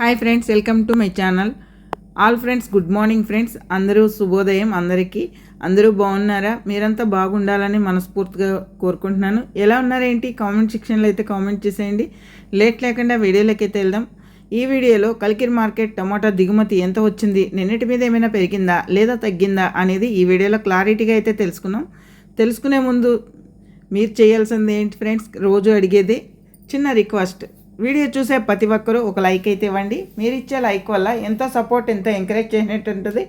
Hi friends welcome to my channel. All friends good morning friends. అందరూ శుభోదయం అందరికీ. అందరూ బాగున్నారా? మీరంతా బాగుండాలని మనస్ఫూర్తిగా కోరుకుంటున్నాను. ఎలా ఉన్నారేంటి? కామెంట్ సెక్షన్లో అయితే కామెంట్ చేసేయండి. లేట్ లేకుండా వీడియోలోకి అయితే వెళ్దాం. ఈ వీడియోలో కల్కిర్ మార్కెట్ టమాటా దిగుమతి ఎంత వచ్చింది? నిన్నటి మీద ఏమైనా పెరిగిందా? లేదా తగ్గిందా? అనేది ఈ వీడియోలో క్లారిటీగా అయితే తెలుసుకున్నాం. తెలుసుకునే ముందు మీరు చేయాల్సింది ఏంటి ఫ్రెండ్స్? రోజు అడిగేది చిన్న రిక్వెస్ట్. వీడియో చూసే ప్రతి ఒక్కరూ ఒక లైక్ అయితే ఇవ్వండి. మీరు ఇచ్చే లైక్ వల్ల ఎంతో సపోర్ట్ ఎంతో ఎంకరేజ్ చేసినట్టు ఉంటుంది.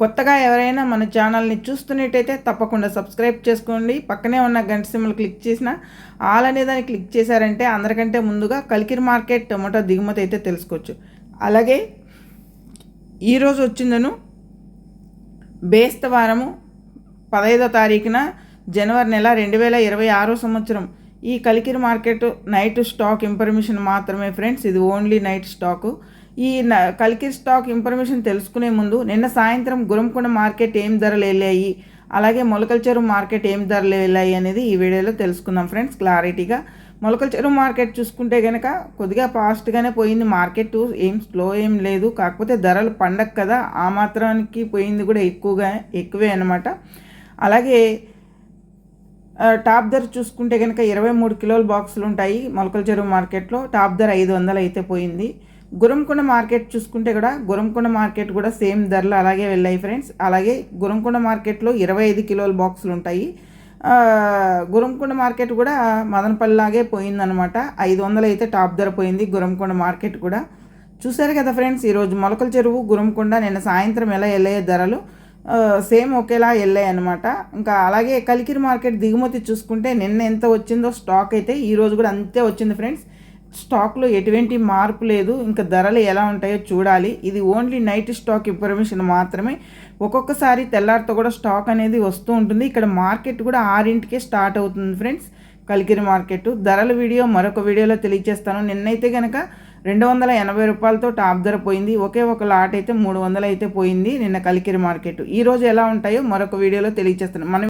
కొత్తగా ఎవరైనా మన ఛానల్ని చూస్తున్నట్టయితే తప్పకుండా సబ్స్క్రైబ్ చేసుకోండి. పక్కనే ఉన్న గంట సిమ్లు క్లిక్ చేసిన ఆల్ అనే దాన్ని క్లిక్ చేశారంటే అందరికంటే ముందుగా కలికిరి మార్కెట్ టొమాటో దిగుమతి అయితే తెలుసుకోవచ్చు. అలాగే ఈరోజు వచ్చిందను బేస్తవారము పదహైదో తారీఖున జనవరి నెల రెండు వేల ఇరవై ఆరో సంవత్సరం. ఈ Kalikiri market night stock information మాత్రమే ఫ్రెండ్స్. ఇది ఓన్లీ నైట్ స్టాకు. ఈ కలికిరి స్టాక్ ఇన్ఫర్మేషన్ తెలుసుకునే ముందు నిన్న సాయంత్రం గురంకొండ మార్కెట్ ఏం ధరలు వెళ్ళాయి అలాగే మొలకల చెరువు మార్కెట్ ఏం ధరలు వెళ్ళాయి అనేది ఈ వీడియోలో తెలుసుకుందాం ఫ్రెండ్స్ క్లారిటీగా. మొలకల చెరువు మార్కెట్ చూసుకుంటే కనుక కొద్దిగా ఫాస్ట్గానే పోయింది. మార్కెట్ ఏం స్లో ఏం లేదు. కాకపోతే ధరలు పండగ కదా ఆ మాత్రానికి పోయింది కూడా ఎక్కువగా ఎక్కువే అనమాట అలాగే టాప్ ధర చూసుకుంటే కనుక ఇరవై మూడు కిలోల బాక్సులు ఉంటాయి మొలకల చెరువు మార్కెట్లో. టాప్ ధర ఐదు వందలు అయితే పోయింది. గురంకొండ మార్కెట్ చూసుకుంటే కూడా గురంకొండ మార్కెట్ కూడా సేమ్ ధరలు అలాగే వెళ్ళాయి ఫ్రెండ్స్. అలాగే గురంకొండ మార్కెట్లో ఇరవై ఐదు కిలోల బాక్సులు ఉంటాయి. గురంకొండ మార్కెట్ కూడా మదనపల్లిలాగే పోయిందనమాట. ఐదు వందలు అయితే టాప్ ధర పోయింది గురంకొండ మార్కెట్ కూడా. చూసారు కదా ఫ్రెండ్స్ ఈరోజు మొలకల చెరువు గురంకొండ నిన్న సాయంత్రం ఎలా వెళ్ళే ధరలు. సేమ్ ఒకేలా వెళ్ళాయి అనమాట ఇంకా అలాగే కలికిరి మార్కెట్ దిగుమతి చూసుకుంటే నిన్న ఎంత వచ్చిందో స్టాక్ అయితే ఈరోజు కూడా అంతే వచ్చింది ఫ్రెండ్స్. స్టాక్లో ఎటువంటి మార్పు లేదు. ఇంకా ధరలు ఎలా ఉంటాయో చూడాలి. ఇది ఓన్లీ నైట్ స్టాక్ ఇన్ఫర్మేషన్ మాత్రమే. ఒక్కొక్కసారి తెల్లారితో కూడా స్టాక్ అనేది వస్తూ ఉంటుంది. ఇక్కడ మార్కెట్ కూడా ఆరింటికే స్టార్ట్ అవుతుంది ఫ్రెండ్స్. కలికిరి మార్కెట్. ధరల వీడియో మరొక వీడియోలో తెలియజేస్తాను. నిన్నైతే కనుక రెండు వందల ఎనభై రూపాయలతో టాప్ ధర పోయింది. ఒకే ఒక లాట్ అయితే మూడు వందలు అయితే పోయింది నిన్న కలికిరి మార్కెట్. ఈరోజు ఎలా ఉంటాయో మరొక వీడియోలో తెలియజేస్తాను మనం